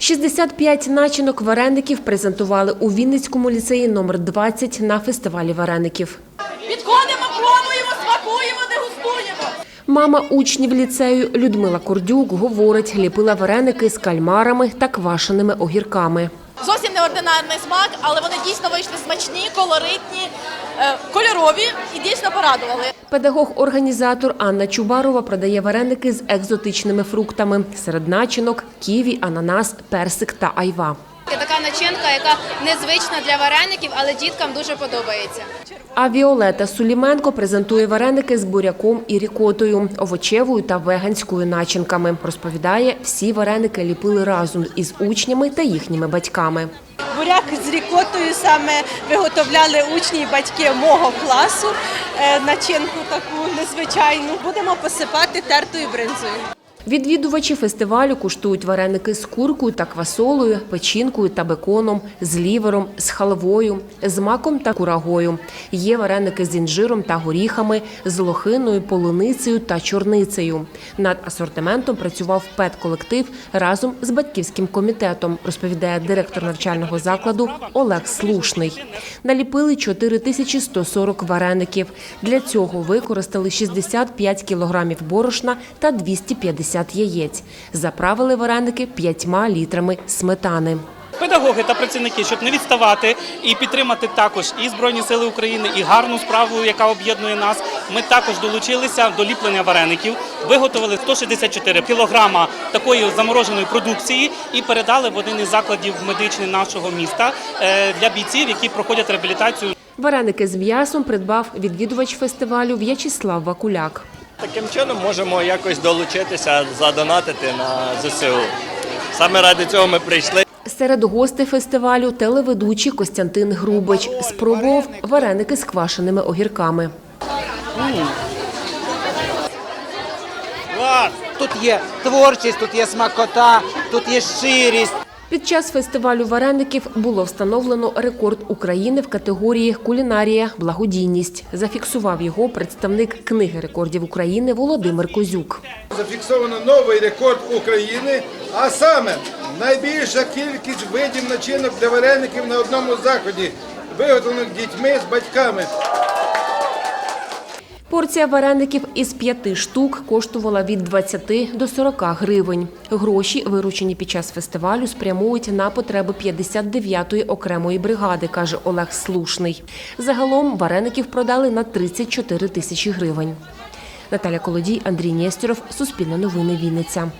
65 начинок вареників презентували у Вінницькому ліцеї номер 20 на фестивалі вареників. Підходимо, пробуємо, смакуємо, дегустуємо. Мама учнів ліцею Людмила Кордюк говорить, ліпила вареники з кальмарами та квашеними огірками. Зовсім неординарний смак, але вони дійсно вийшли смачні, колоритні, кольорові і дійсно порадували. Педагог-організатор Анна Чубарова продає вареники з екзотичними фруктами. Серед начинок – ківі, ананас, персик та айва. Це така начинка, яка незвична для вареників, але діткам дуже подобається. А Віолета Суліменко презентує вареники з буряком і рікотою, овочевою та веганською начинками. Розповідає, всі вареники ліпили разом із учнями та їхніми батьками. Буряк з рікотою саме виготовляли учні і батьки мого класу. Е, Начинку таку незвичайну. Будемо посипати тертою бринзою. Відвідувачі фестивалю куштують вареники з куркою та квасолою, печінкою та беконом, з лівером, з халвою, з маком та курагою. Є вареники з інжиром та горіхами, з лохиною, полуницею та чорницею. Над асортиментом працював педколектив разом з батьківським комітетом, розповідає директор навчального закладу Олег Слушний. Наліпили 4140 вареників. Для цього використали 65 кілограмів борошна та 250 яєць. Заправили вареники 5 літрами сметани. педагоги та працівники, щоб не відставати і підтримати також і Збройні Сили України, і гарну справу, яка об'єднує нас. Ми також долучилися до ліплення вареників, виготовили 164 кілограма такої замороженої продукції і передали в один із закладів медичних нашого міста е, для бійців, які проходять реабілітацію. Вареники з м'ясом придбав відвідувач фестивалю В'ячеслав Вакуляк. Таким чином можемо якось долучитися, задонатити на ЗСУ. Саме ради цього ми прийшли. Серед гостей фестивалю телеведучий Костянтин Грубич спробував вареники з квашеними огірками. Тут є творчість, тут є смакота, тут є щирість. Під час фестивалю вареників було встановлено рекорд України в категорії кулінарія благодійність. Зафіксував його представник книги рекордів України Володимир Козюк. Зафіксовано новий рекорд України, а саме найбільша кількість видів начинок для вареників на одному заході, виготовлених дітьми з батьками. Порція вареників із п'яти штук коштувала від 20 до 40 гривень. Гроші, виручені під час фестивалю, спрямують на потреби 59-ї окремої бригади, каже Олег Слушний. Загалом вареників продали на 34 тисячі гривень. Наталя Колодій, Андрій Нєстєров, Суспільне новини Вінниця.